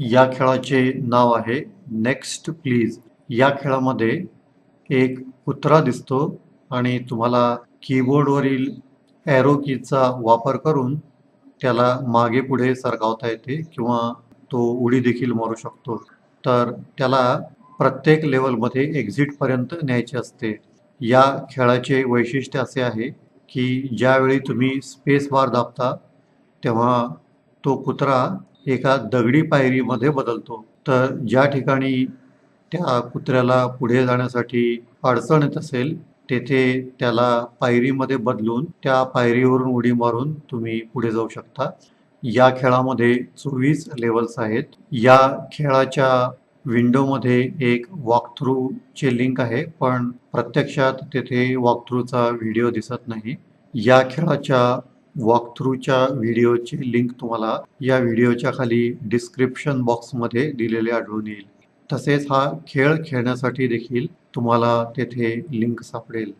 या खेळाचे नाव आहे नेक्स्ट प्लीज या खेळामध्ये एक कुत्रा दिसतो आणि तुम्हाला कीबोर्डवरील ॲरो कीचा वापर करून त्याला मागे पुढे सरकावता येते किंवा तो उडी देखील मारू शकतो. तर त्याला प्रत्येक लेवलमध्ये एक्झिटपर्यंत न्यायचे असते. या खेळाचे वैशिष्ट्य असे आहे की ज्यावेळी तुम्ही स्पेस बार दाबता तेव्हा तो कुत्रा एका दगडी पायरीमध्ये बदलतो. तर ज्या ठिकाणी त्या कुत्र्याला पुढे जाण्यासाठी अडचण येत असेल तेथे त्याला पायरीमध्ये बदलून त्या पायरीवरून उडी मारून तुम्ही पुढे जाऊ शकता. या खेळामध्ये चोवीस लेवल्स आहेत. या खेळाच्या विंडोमध्ये एक वॉकथ्रूचे लिंक आहे पण प्रत्यक्षात तेथे वॉकथ्रूचा व्हिडिओ दिसत नाही. या खेळाच्या वॉकथ्रूच्या व्हिडिओची लिंक तुम्हाला या व्हिडिओच्या खाली डिस्क्रिप्शन बॉक्समध्ये दिलेले आढळून येईल. तसेच हा खेळ खेळण्यासाठी देखील तुम्हाला तेथे लिंक सापडेल.